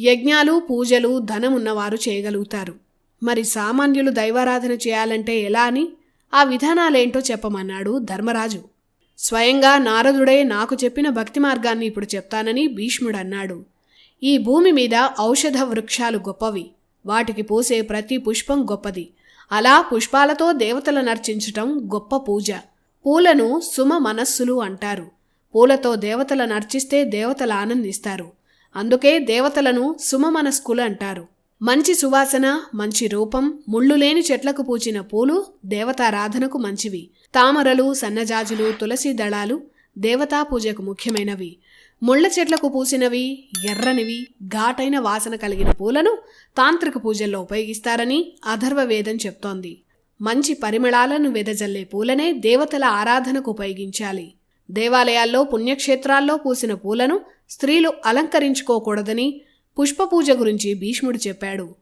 యజ్ఞాలు పూజలు ధనమున్నవారు చేయగలుగుతారు. మరి సామాన్యులు దైవారాధన చేయాలంటే ఎలా అని? ఆ విధానాలేంటో చెప్పమన్నాడు ధర్మరాజు. స్వయంగా నారదుడే నాకు చెప్పిన భక్తి మార్గాన్ని ఇప్పుడు చెప్తానని భీష్ముడన్నాడు. ఈ భూమి మీద ఔషధ వృక్షాలు గొప్పవి. వాటికి పూసే ప్రతి పుష్పం గొప్పది. అలా పుష్పాలతో దేవతలను అర్చించటం గొప్ప పూజ. పూలను సుమ మనస్సులు అంటారు. పూలతో దేవతలను అర్చిస్తే దేవతలు ఆనందిస్తారు. అందుకే దేవతలను సుమ మనస్కులు అంటారు. మంచి సువాసన మంచి రూపం ముళ్ళు లేని చెట్లకు పూచిన పూలు దేవతారాధనకు మంచివి. తామరలు సన్నజాజులు తులసి దళాలు దేవతా పూజకు ముఖ్యమైనవి. ముళ్ళ చెట్లకు పూసినవి ఎర్రనివి ఘాటైన వాసన కలిగిన పూలను తాంత్రిక పూజల్లో ఉపయోగిస్తారని అధర్వవేదం చెప్తోంది. మంచి పరిమళాలను వెదజల్లే పూలనే దేవతల ఆరాధనకు ఉపయోగించాలి. దేవాలయాల్లో పుణ్యక్షేత్రాల్లో పూసిన పూలను స్త్రీలు అలంకరించుకోకూడదని పుష్పపూజ గురించి భీష్ముడు చెప్పాడు.